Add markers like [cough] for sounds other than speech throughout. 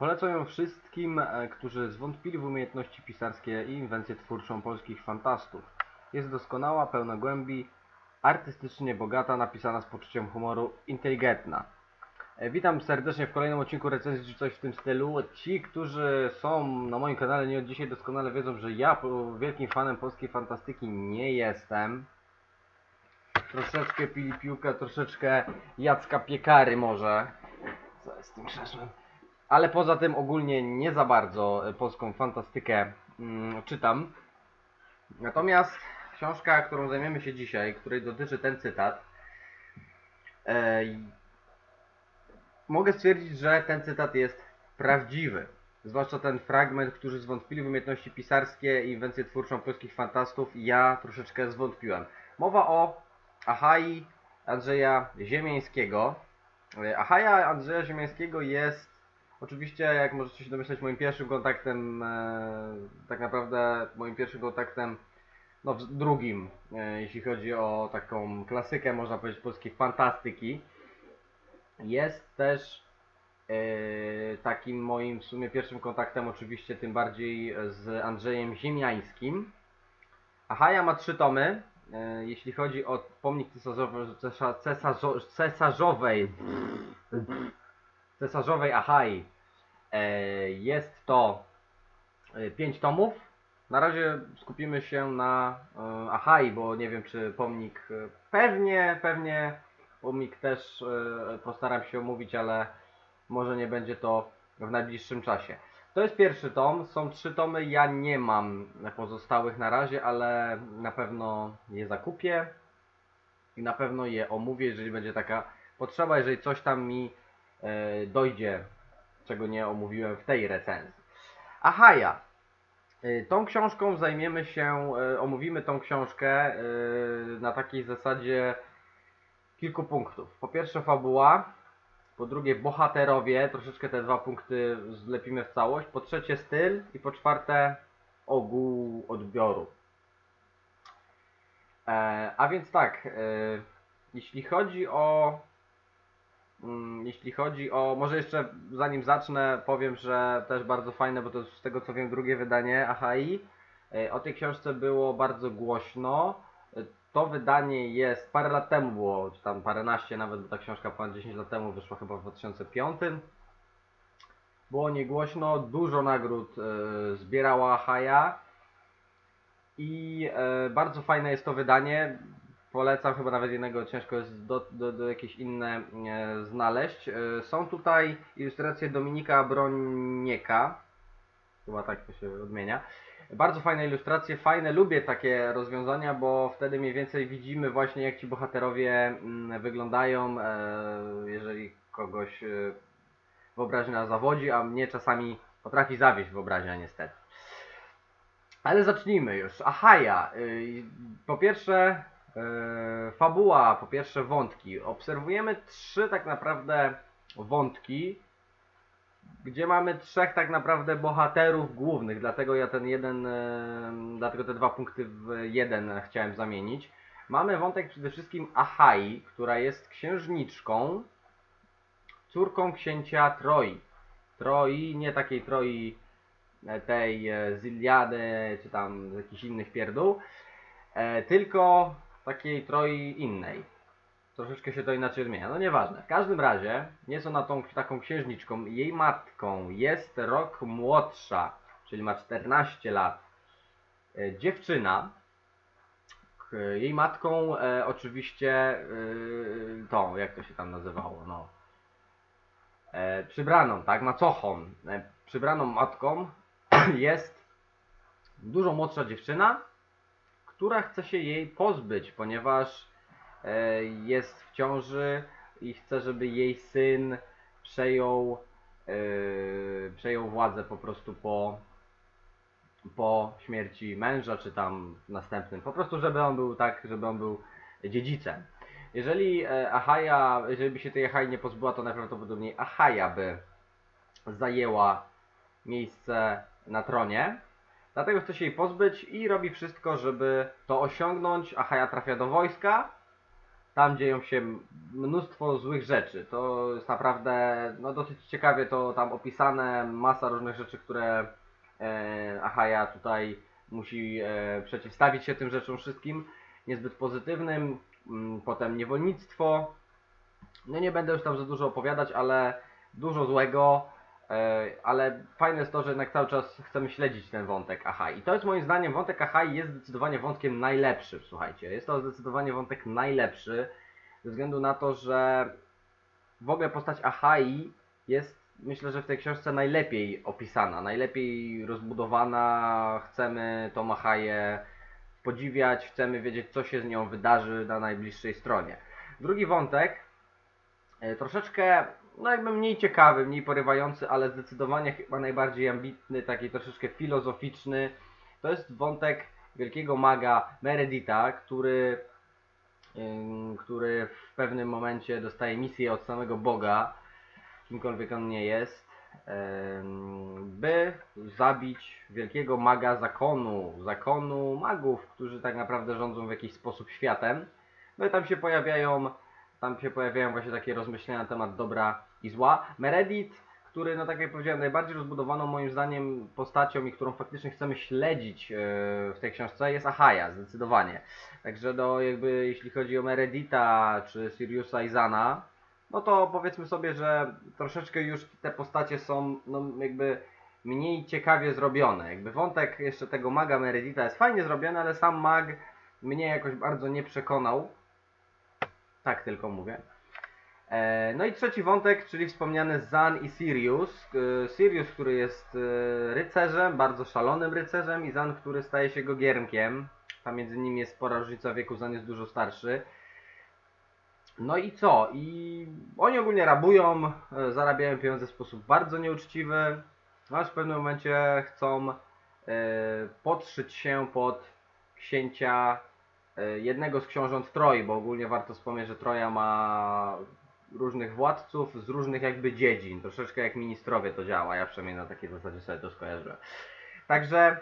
Polecam ją wszystkim, e, którzy zwątpili w umiejętności pisarskie i inwencję twórczą polskich fantastów. Jest doskonała, pełna głębi, artystycznie bogata, napisana z poczuciem humoru, inteligentna. E, Witam serdecznie w kolejnym odcinku recenzji czy coś w tym stylu. Ci, którzy są na moim kanale nie od dzisiaj doskonale wiedzą, że ja wielkim fanem polskiej fantastyki nie jestem. Troszeczkę pili piłkę, troszeczkę Jacka Piekary może. Co jest z tym krzesłem? Ale poza tym ogólnie nie za bardzo e, polską fantastykę mm, czytam. Natomiast książka, którą zajmiemy się dzisiaj, której dotyczy ten cytat, e, mogę stwierdzić, że ten cytat jest prawdziwy. Zwłaszcza ten fragment, którzy zwątpili w umiejętności pisarskie i inwencję twórczą polskich fantastów, ja troszeczkę zwątpiłem. Mowa o Achai Andrzeja Ziemiańskiego. E, Achaja Andrzeja Ziemiańskiego jest oczywiście, jak możecie się domyśleć, moim pierwszym kontaktem, e, tak naprawdę moim pierwszym kontaktem, no drugim, e, jeśli chodzi o taką klasykę, można powiedzieć, polskiej fantastyki. Jest też e, takim moim w sumie pierwszym kontaktem, oczywiście tym bardziej z Andrzejem Ziemiańskim. Achaja ma trzy tomy. Jeśli chodzi o pomnik cesarzowy, cesarzowej cesarzowej Achai e, jest to 5 tomów. Na razie skupimy się na e, Achai, bo nie wiem czy pomnik e, pewnie, pewnie pomnik też e, postaram się omówić, ale może nie będzie to w najbliższym czasie. To jest pierwszy tom, są trzy tomy, ja nie mam pozostałych na razie, ale na pewno je zakupię i na pewno je omówię, jeżeli będzie taka potrzeba, jeżeli coś tam mi e, dojdzie, czego nie omówiłem w tej recenzji. Ahaja. E, Tą książką zajmiemy się, e, omówimy tą książkę e, na takiej zasadzie kilku punktów. Po pierwsze fabuła, po drugie bohaterowie, troszeczkę te dwa punkty zlepimy w całość, po trzecie styl i po czwarte ogół odbioru. E, a więc tak, e, jeśli chodzi o Jeśli chodzi o, może jeszcze zanim zacznę, powiem, że też bardzo fajne, bo to jest z tego co wiem drugie wydanie Ahai. E, O tej książce było bardzo głośno. E, To wydanie jest, parę lat temu było, czy tam paręnaście nawet, bo ta książka ponad 10 lat temu wyszła chyba w 2005. Było niegłośno, dużo nagród e, zbierała Ahaja. I bardzo fajne jest to wydanie. Polecam, chyba nawet jednego ciężko jest do, do, do jakieś inne e, znaleźć. E, są tutaj ilustracje Dominika Bronieka. Chyba tak to się odmienia. Bardzo fajne ilustracje, fajne, lubię takie rozwiązania, bo wtedy mniej więcej widzimy właśnie jak ci bohaterowie mm, wyglądają, e, jeżeli kogoś e, wyobraźnia zawodzi, a mnie czasami potrafi zawieść wyobraźnia niestety. Ale zacznijmy już. Ahaja. y, Po pierwsze, fabuła, po pierwsze wątki. Obserwujemy trzy tak naprawdę wątki, gdzie mamy trzech tak naprawdę bohaterów głównych, dlatego ja ten jeden, y, dlatego te dwa punkty w jeden chciałem zamienić. Mamy wątek przede wszystkim Ahai, która jest księżniczką, córką księcia Troi. Troi, nie takiej Troi e, tej e, z Iliady, czy tam z jakichś innych pierdół, e, tylko takiej Troi innej. Troszeczkę się to inaczej odmienia, no nieważne. W każdym razie jest ona tą taką księżniczką. Jej matką jest rok młodsza, czyli ma 14 lat. E, dziewczyna. Jej matką e, oczywiście e, tą, jak to się tam nazywało, no. E, przybraną, tak, macochą. E, przybraną matką [clears throat] jest dużo młodsza dziewczyna, która chce się jej pozbyć, ponieważ e, jest w ciąży i chce, żeby jej syn przejął, e, przejął władzę po prostu po, po śmierci męża, czy tam następnym. Po prostu, żeby on był tak, żeby on był dziedzicem. Jeżeli e, Ahaja, jeżeli by się tej Ahai nie pozbyła, to najprawdopodobniej Ahaja by zajęła miejsce na tronie. Dlatego chce się jej pozbyć i robi wszystko, żeby to osiągnąć. Achaja trafia do wojska tam dzieją się mnóstwo złych rzeczy. To jest naprawdę no, dosyć ciekawie to tam opisane, masa różnych rzeczy, które e, tutaj musi e, przeciwstawić się tym rzeczom wszystkim, niezbyt pozytywnym. Mm, Potem niewolnictwo. No nie będę już tam za dużo opowiadać, ale dużo złego. E, ale fajne jest to, że jednak cały czas chcemy śledzić ten wątek Ahai. I to jest moim zdaniem, wątek Ahai jest zdecydowanie wątkiem najlepszym, słuchajcie. Jest to zdecydowanie wątek najlepszy, ze względu na to, że w ogóle postać Ahai jest, myślę, że w tej książce najlepiej opisana, najlepiej rozbudowana. Chcemy tą Ahaję podziwiać, chcemy wiedzieć, co się z nią wydarzy na najbliższej stronie. Drugi wątek, e, troszeczkę, no jakby mniej ciekawy, mniej porywający, ale zdecydowanie chyba najbardziej ambitny, taki troszeczkę filozoficzny. To jest wątek wielkiego maga Meredita, który, który w pewnym momencie dostaje misję od samego Boga, kimkolwiek on nie jest, by zabić wielkiego maga zakonu, zakonu magów, którzy tak naprawdę rządzą w jakiś sposób światem. No i tam się pojawiają, tam się pojawiają właśnie takie rozmyślenia na temat dobra i zła. Meredith, który, no tak jak powiedziałem, najbardziej rozbudowaną moim zdaniem postacią i którą faktycznie chcemy śledzić e, w tej książce jest Ahaja, zdecydowanie. Także no jakby jeśli chodzi o Meredita czy Siriusa Izana, no to powiedzmy sobie, że troszeczkę już te postacie są no jakby mniej ciekawie zrobione. Jakby wątek jeszcze tego maga Meredita jest fajnie zrobiony, ale sam mag mnie jakoś bardzo nie przekonał. Tak tylko mówię. E, No i trzeci wątek, czyli wspomniany Zan i Sirius. E, Sirius, który jest e, rycerzem, bardzo szalonym rycerzem i Zan, który staje się go giermkiem. Tam między nimi jest spora różnica wieku, Zan jest dużo starszy. No i co? I oni ogólnie rabują, zarabiają pieniądze w sposób bardzo nieuczciwy, no aż w pewnym momencie chcą podszyć się pod księcia jednego z książąt Troi, bo ogólnie warto wspomnieć, że Troja ma różnych władców z różnych jakby dziedzin. Troszeczkę jak ministrowie to działa. Ja przynajmniej na takiej zasadzie sobie to skojarzyłem. Także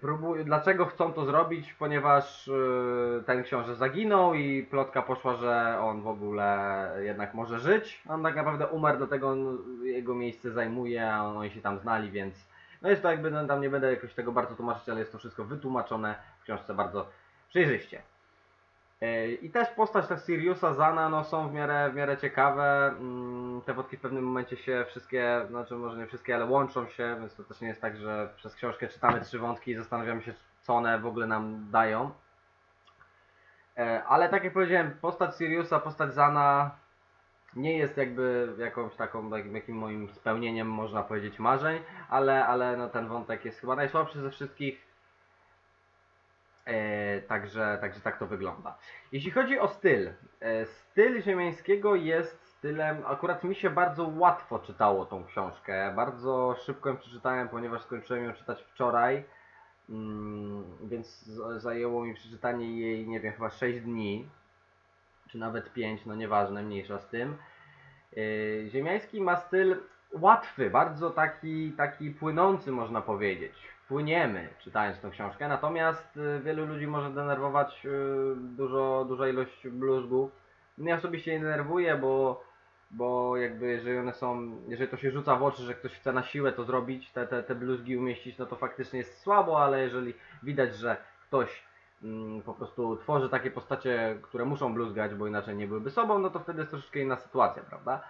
próbuj, dlaczego chcą to zrobić? Ponieważ y, ten książę zaginął i plotka poszła, że on w ogóle jednak może żyć. On tak naprawdę umarł, dlatego jego miejsce zajmuje, a oni się tam znali, więc no jest to jakby, no, tam nie będę jakoś tego bardzo tłumaczyć, ale jest to wszystko wytłumaczone w książce bardzo przejrzyście. E, I też postać ta Siriusa, Zana, no są w miarę, w miarę ciekawe. Mm, Te wątki w pewnym momencie się wszystkie, znaczy może nie wszystkie, ale łączą się, więc to też nie jest tak, że przez książkę czytamy trzy wątki i zastanawiamy się, co one w ogóle nam dają. E, Ale tak jak powiedziałem, postać Siriusa, postać Zana nie jest jakby jakąś taką, takim jakim moim spełnieniem, można powiedzieć, marzeń, ale, ale no ten wątek jest chyba najsłabszy ze wszystkich. E, także, także tak to wygląda. Jeśli chodzi o styl, e, styl Ziemiańskiego jest stylem, akurat mi się bardzo łatwo czytało tą książkę, bardzo szybko ją przeczytałem, ponieważ skończyłem ją czytać wczoraj, mm, więc zajęło mi przeczytanie jej, nie wiem, chyba 6 dni, czy nawet 5, no nieważne, mniejsza z tym. E, Ziemiański ma styl łatwy, bardzo taki, taki płynący można powiedzieć. Płyniemy czytając tą książkę, natomiast y, wielu ludzi może denerwować y, dużo, duża ilość bluzgów. Mnie osobiście nie denerwuje, bo, bo jakby jeżeli one są, jeżeli to się rzuca w oczy, że ktoś chce na siłę to zrobić, te, te, te bluzgi umieścić, no to faktycznie jest słabo, ale jeżeli widać, że ktoś po prostu tworzy takie postacie, które muszą bluzgać, bo inaczej nie byłyby sobą, no to wtedy jest troszeczkę inna sytuacja, prawda?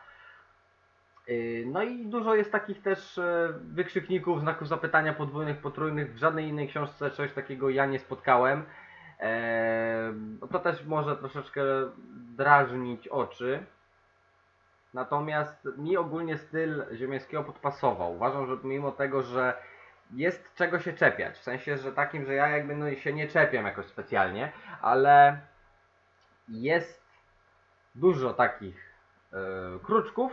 Yy, No i dużo jest takich też e, wykrzykników, znaków zapytania podwójnych, potrójnych. W żadnej innej książce czegoś takiego ja nie spotkałem. Eee, To też może troszeczkę drażnić oczy. Natomiast mi ogólnie styl Ziemiańskiego podpasował. Uważam, że mimo tego, że jest czego się czepiać, w sensie, że takim, że ja jakby no się nie czepiam jakoś specjalnie, ale jest dużo takich e, kruczków,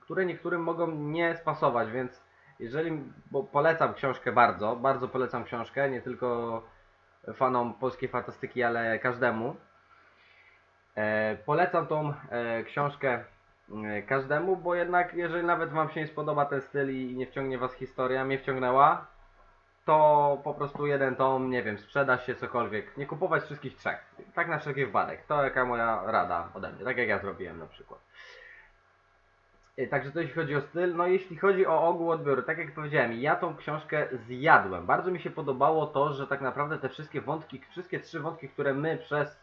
które niektórym mogą nie spasować, więc jeżeli, bo polecam książkę bardzo, bardzo polecam książkę, nie tylko fanom polskiej fantastyki, ale każdemu. E, polecam tą e, książkę każdemu, bo jednak jeżeli nawet Wam się nie spodoba ten styl i nie wciągnie Was historia, mnie wciągnęła, to po prostu jeden tom, nie wiem, sprzeda się cokolwiek. Nie kupować wszystkich trzech. Tak na wszelki wypadek. To jaka moja rada ode mnie. Tak jak ja zrobiłem na przykład. Y, Także to jeśli chodzi o styl. No jeśli chodzi o ogół odbioru, tak jak powiedziałem, ja tą książkę zjadłem. Bardzo mi się podobało to, że tak naprawdę te wszystkie wątki, wszystkie trzy wątki, które my przez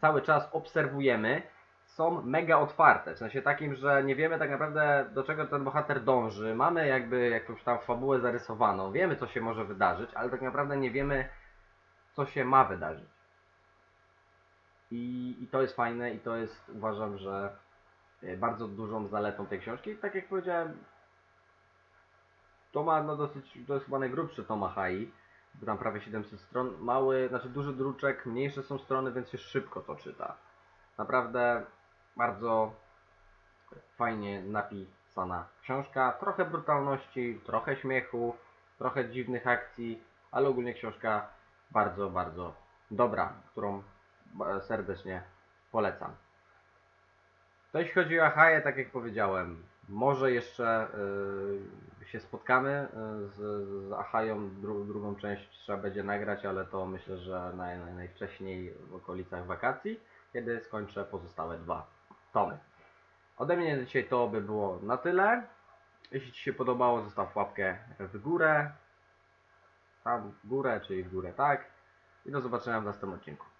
cały czas obserwujemy, są mega otwarte. W sensie takim, że nie wiemy tak naprawdę do czego ten bohater dąży. Mamy jakby jakąś tam fabułę zarysowaną, wiemy co się może wydarzyć, ale tak naprawdę nie wiemy co się ma wydarzyć. I, i to jest fajne i to jest uważam, że e, bardzo dużą zaletą tej książki. Tak jak powiedziałem, to ma no dosyć, to jest chyba najgrubszy Toma Hai, bo tam prawie 700 stron. Mały, znaczy duży druczek, mniejsze są strony, więc się szybko to czyta. Naprawdę bardzo fajnie napisana książka. Trochę brutalności, trochę śmiechu, trochę dziwnych akcji, ale ogólnie książka bardzo, bardzo dobra, którą ba- serdecznie polecam. To jeśli chodzi o Ahaję, tak jak powiedziałem, może jeszcze y, się spotkamy y, z, z Ahają, dru, drugą część trzeba będzie nagrać, ale to myślę, że naj, naj, najwcześniej w okolicach wakacji, kiedy skończę pozostałe dwa tomy. Ode mnie dzisiaj to by było na tyle. Jeśli Ci się podobało, zostaw łapkę w górę, tam w górę, czyli w górę, tak. I do zobaczenia w następnym odcinku.